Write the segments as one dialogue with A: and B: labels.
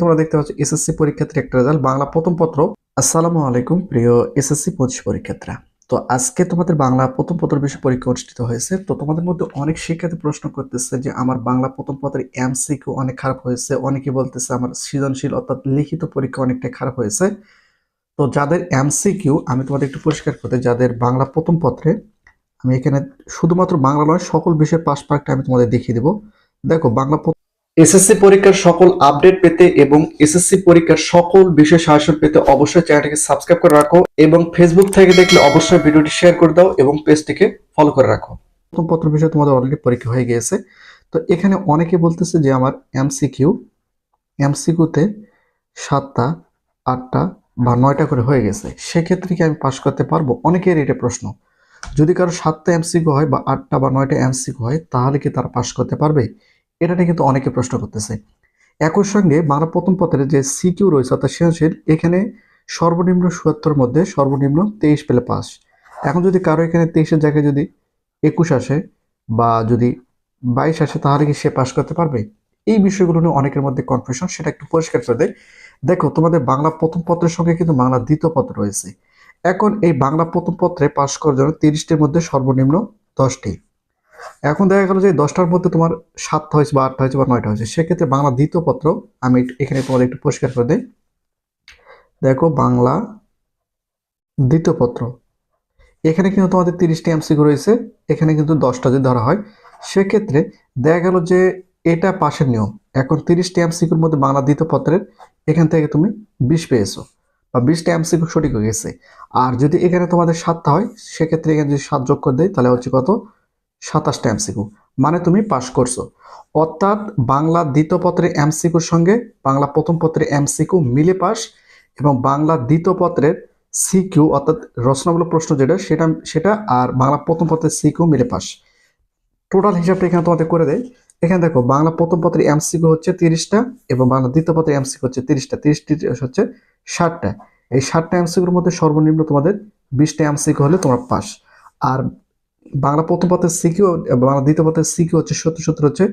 A: তোমরা দেখতে পাচ্ছ এসএসসি পরীক্ষার্থীর একটা রেজাল্ট বাংলা প্রথম পত্র। আসসালামু আলাইকুম, প্রিয় এসএসসি পঁচিশ পরীক্ষার্থীরা। তো আজকে তোমাদের বাংলা প্রথম পত্র বিষয়ে পরীক্ষা অনুষ্ঠিত হয়েছে। তো তোমাদের মধ্যে অনেক শিক্ষার্থী প্রশ্ন করতেছে যে, আমার বাংলা প্রথম পত্রের এমসিকিউ অনেক খারাপ হয়েছে। অনেকে বলতেছে, আমার সৃজনশীল অর্থাৎ লিখিত পরীক্ষা অনেকটাই খারাপ হয়েছে। তো যাদের এমসিকিউ, আমি তোমাদের একটু পরিষ্কার করতে যাদের বাংলা প্রথম পত্রে, আমি এখানে শুধুমাত্র বাংলা নয়, সকল বিষয়ের পাশ পার্কটা আমি তোমাদের দেখিয়ে দেবো। দেখো, বাংলা এসএসসি পরীক্ষার সকল আপডেট পেতে এবং এসএসসি পরীক্ষার সকল বিষয় সাহায্য পেতে অবশ্যই চ্যানেলটিকে সাবস্ক্রাইব করে রাখো এবং ফেসবুক থেকে দেখলে অবশ্যই ভিডিওটি শেয়ার করে দাও এবং পেজটিকে ফলো করে রাখো। প্রথম পত্র বিষয়ে তোমাদের অলরেডি পরীক্ষা হয়ে গিয়েছে। তো এখানে অনেকে বলতেছে যে আমার এমসিকিউ এমসিকিউতে সাতটা, আটটা বা নয়টা করে হয়ে গেছে। সেক্ষেত্রে কি আমি পাশ করতে পারব? অনেকের এটা প্রশ্ন। যদি কারও সাতটা এমসিকিউ হয় বা আটটা বা নয়টা এমসিকিউ হয়, তাহলে কি তারা পাশ করতে পারবে? এটা নিয়ে কিন্তু অনেকে প্রশ্ন করতেছে। একই সঙ্গে বাংলা প্রথম পত্রে যে সিকিউ রয়েছে অর্থাৎ সৃজনশীল, এখানে সর্বনিম্ন সুয়াত্তর মধ্যে সর্বনিম্ন তেইশ পেলে পাস। এখন যদি কারও এখানে তেইশের জায়গায় যদি একুশ আসে বা যদি বাইশ আসে, তাহলে কি সে পাস করতে পারবে? এই বিষয়গুলো নিয়ে অনেকের মধ্যে কনফিউশন সেটা একটু পরিষ্কার করে দেয় দেখো, তোমাদের বাংলা প্রথম পত্রের সঙ্গে কিন্তু বাংলা দ্বিতীয় পত্র রয়েছে। এখন এই বাংলা প্রথম পত্রে পাশ করার জন্য তিরিশটির মধ্যে সর্বনিম্ন দশটি। এখন দেখা গেল যে দশটার মধ্যে তোমার সাতটা হয়েছে বা আটটা হয়েছে বা নয়টা হয়েছে। সেক্ষেত্রে বাংলা দ্বিতীয় পত্র আমি এখানে তোমাদের একটু পরিষ্কার করে দিই। দেখো, বাংলা দ্বিতীয় পত্র। এখানে কিন্তু তোমাদের তিরিশটি এমসিকিউ রয়েছে। এখানে কিন্তু দশটা যদি ধরা হয়, সেক্ষেত্রে দেখা গেল যে এটা পাশের নিয়ম। এখন তিরিশটি এমসিকিউর মধ্যে বাংলা দ্বিতীয় পত্রের এখান থেকে তুমি বিশ পেয়েছ বা বিশটা এমসিকিউ সঠিক হয়ে গেছে। আর যদি এখানে তোমাদের সাতটা হয়, সেক্ষেত্রে এখানে যদি সাত যোগ করে দেয় তাহলে হচ্ছে কত? সাতাশটা এমসিকিউ। মানে তুমি পাশ করছ। অর্থাৎ বাংলা দ্বিতীয় এমসিকিউর সঙ্গে বাংলা প্রথম পত্রের এমসিকিউ মিলে পাস এবং বাংলা দ্বিতীয় পত্রের সিকিউ, অর্থাৎ রচনামূলক প্রশ্ন যেটা, সেটা সেটা আর বাংলা প্রথম পত্রের সিকিউ মিলে পাস। টোটাল হিসাবটা এখানে তোমাদের করে দেয় এখানে দেখো, বাংলা প্রথম পত্রের এমসিকিউ হচ্ছে তিরিশটা এবং বাংলা দ্বিতীয় পত্রের এমসিকিউ হচ্ছে তিরিশটা। তিরিশটি হচ্ছে ষাটটা। এই ষাটটা এমসিকিউর মধ্যে সর্বনিম্ন তোমাদের বিশটা এমসিকিউ হলে তোমরা পাস। আর বাংলা প্রথম পত্রের সিকিউ, বাংলা দ্বিতীয় পত্রের সিকিউ হচ্ছে সত্তর সত্তর হচ্ছে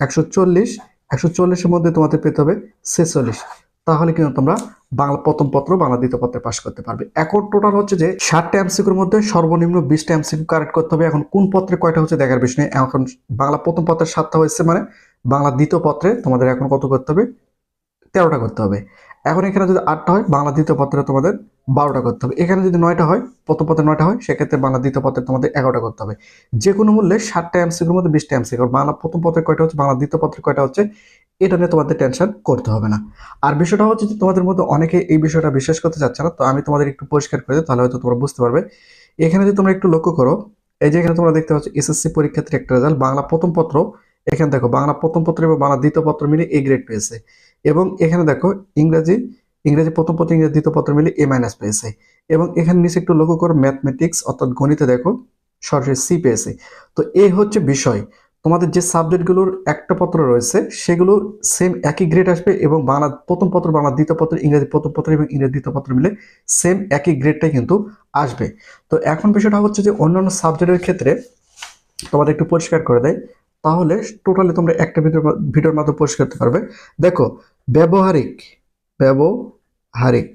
A: একশো চল্লিশ। একশো চল্লিশের মধ্যে তোমাদের পেতে হবে ছেচল্লিশ। তাহলে কিন্তু তোমরা বাংলা প্রথম পত্র, বাংলা দ্বিতীয় পত্রে পাশ করতে পারবে। এখন টোটাল হচ্ছে যে ষাটটা এমসিকিউর মধ্যে সর্বনিম্ন বিশটা এমসিকিউ কারেক্ট করতে হবে। এখন কোন পত্রে কয়টা হচ্ছে দেখার বিষয় এখন বাংলা প্রথম পত্রের সাতটা হয়েছে মানে বাংলা দ্বিতীয় পত্রে তোমাদের এখন কত করতে হবে? তেরোটা করতে হবে। এখন এখানে যদি আটটা হয়, বাংলা দ্বিতীয় পত্রে তোমাদের বারোটা করতে হবে। এখানে যদি নয়টা হয়, প্রথম পত্রে নয়টা হয়, সেক্ষেত্রে বাংলা দ্বিতীয় পত্রে তোমাদের এগারোটা করতে হবে। যে কোনো মূল্যে ষাটটা এমসিকিউর মধ্যে বিশটা এমসিকিউ বাংলা প্রথম পত্রে কয়টা হচ্ছে, বাংলা দ্বিতীয় পত্রে কয়টা হচ্ছে, এটা নিয়ে তোমাদের টেনশন করতে হবে না। আর বিষয়টা হচ্ছে যে তোমাদের মধ্যে অনেকে এই বিষয়টা বিশ্বাস করতে চাচ্ছে না, তো আমি তোমাদের একটু পরিষ্কার করে দিই, তাহলে হয়তো তোমরা বুঝতে পারবে। এখানে যদি তোমরা একটু লক্ষ্য করো, এই যে এখানে তোমরা দেখতে পাচ্ছ এসএসসি পরীক্ষার্থীর একটা রেজাল্ট বাংলা প্রথম পত্র, এখানে দেখো, বাংলা প্রথম পত্র এবং বাংলা দ্বিতীয় পত্র মিলে এ গ্রেড পেয়েছে। এবং এখানে দেখো, ইংরেজি ইংরেজি প্রথম পত্র, ইংরেজি দ্বিতীয় পত্র মিলে এ মাইনাস পেয়েছে। এবং এখানে নিচে একটু লক্ষ্য করো ম্যাথমেটিক্স অর্থাৎ গণিতে দেখো, সরাসরি সি পেয়েছে। তো এই হচ্ছে বিষয়। তোমাদের যে সাবজেক্টগুলোর একটা পত্র রয়েছে, সেগুলো সেম একই গ্রেড আসবে এবং বাংলা প্রথম পত্র, বাংলা দ্বিতীয় পত্র, ইংরেজি প্রথম পত্র এবং ইংরেজি দ্বিতীয় পত্র মিলে সেম একই গ্রেডটাই কিন্তু আসবে। তো এখন বিষয়টা হচ্ছে যে অন্যান্য সাবজেক্টের ক্ষেত্রে তোমাদের একটু পরিষ্কার করে দেয় তাহলে টোটালি তোমরা একটা ভিডিওর ভিডিওর মাধ্যমে পরিষ্কার করতে পারবে। দেখো, ব্যবহারিক ব্যবহারিক।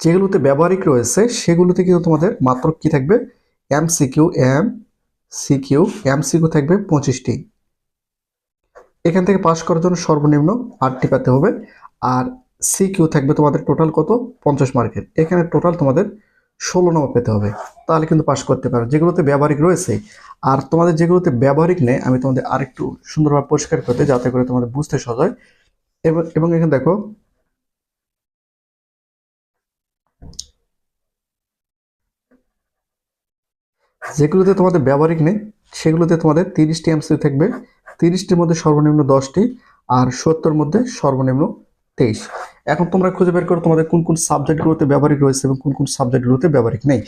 A: যেগুলোতে ব্যবহারিক রয়েছে, সেগুলোতে কিন্তু তোমাদের মাত্র কি থাকবে? M C Q M C Q MCQ থাকবে পঁচিশটি। এখান থেকে পাশ করার জন্য সর্বনিম্ন আটটি পেতে হবে। আর সিকিউ থাকবে তোমাদের টোটাল কত? পঞ্চাশ মার্কের। এখানে টোটাল তোমাদের ষোলো নম্বর পেতে হবে। তাহলে কিন্তু পাশ করতে পারো। যেগুলোতে ব্যবহারিক রয়েছে, আর তোমাদের যেগুলোতে ব্যবহারিক নেই, আমি তোমাদের আরেকটু সুন্দরভাবে পরিষ্কার করতে যাতে করে তোমাদের বুঝতে সহজ হয়। এবং এখানে দেখো, যেগুলোতে তোমাদের ব্যবহারিক নেই, সেগুলোতে তোমাদের তিরিশটি এমসিকিউ থাকবে। তিরিশটির মধ্যে সর্বনিম্ন দশটি আর সত্তর মধ্যে সর্বনিম্ন তেইশ। এখন তোমরা খুঁজে বের করো তোমাদের কোন কোন সাবজেক্টগুলোতে ব্যবহারিক রয়েছে এবং কোন কোন সাবজেক্টগুলোতে ব্যবহারিক নেই।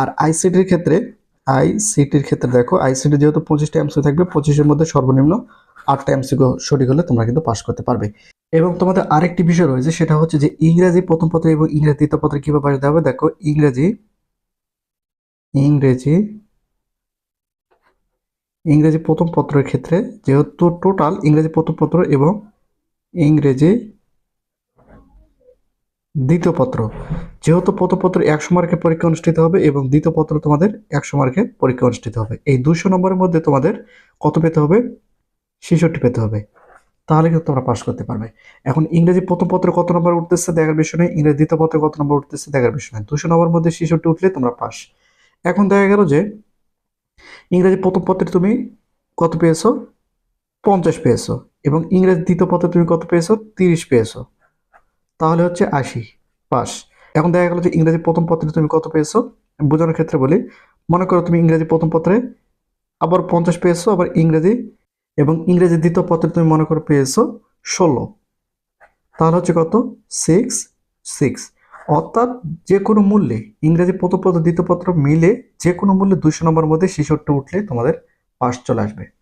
A: আর আইসিটির ক্ষেত্রে আইসিটির ক্ষেত্রে দেখো, আইসিটি যেহেতু পঁচিশটা এমসিকিউ থাকবে, পঁচিশের মধ্যে সর্বনিম্ন আটটা এমসিকিউ সঠিক হলে তোমরা কিন্তু পাস করতে পারবে। এবং তোমাদের আরেকটি বিষয় রয়েছে, সেটা হচ্ছে যে ইংরেজি প্রথম পত্রে এবং ইংরেজি দ্বিতীয় পত্রে কীভাবে পাস দেওয়া হবে? দেখো, ইংরেজি ইংরেজি ইংরেজি প্রথম পত্রের ক্ষেত্রে যেহেতু টোটাল ইংরেজি প্রথম পত্র এবং ইংরেজি দ্বিতীয় পত্র। যেহেতু প্রথম পত্র একশো মার্কের পরীক্ষা অনুষ্ঠিত হবে এবং দ্বিতীয় পত্র তোমাদের একশো মার্কের পরীক্ষা অনুষ্ঠিত হবে। এই দুশো নম্বরের মধ্যে তোমাদের কত পেতে হবে? ছেষট্টি পেতে হবে। তাহলে কিন্তু তোমরা পাস করতে পারবে। এখন ইংরেজি প্রথম পত্রে কত নম্বর উঠতেছে দেখার বিষয় নেই। ইংরেজি দ্বিতীয় পত্রে কত নম্বর উঠতেছে দেখার বিষয় নেই। দুশো নম্বরের মধ্যে ছেষট্টি উঠলে তোমরা পাস এখন দেখা গেল যে ইংরেজি প্রথম পত্রে তুমি কত পেয়েছ? পঞ্চাশ পেয়েছ। এবং ইংরেজি দ্বিতীয় পত্রে তুমি কত পেয়েছ? তিরিশ পেয়েছ। তাহলে হচ্ছে আশি পাস এখন দেখা গেল যে ইংরেজি প্রথম পত্রে তুমি কত পেয়েছ? বোঝানোর ক্ষেত্রে বলি, মনে করো তুমি ইংরেজি প্রথম পত্রে আবার পঞ্চাশ পেয়েছ, আবার ইংরেজি এবং ইংরেজি দ্বিতীয় পত্রে তুমি মনে করো পেয়েছ ষোলো। তাহলে হচ্ছে কত? Six six. অর্থাৎ যে কোনো মূল্যে ইংরেজি প্রথম পত্র, দ্বিতীয় পত্র মিলে যে কোনো মূল্যে দুশো নম্বর মধ্যে ছেষট্টি উঠলে তোমাদের পাস চলে আসবে।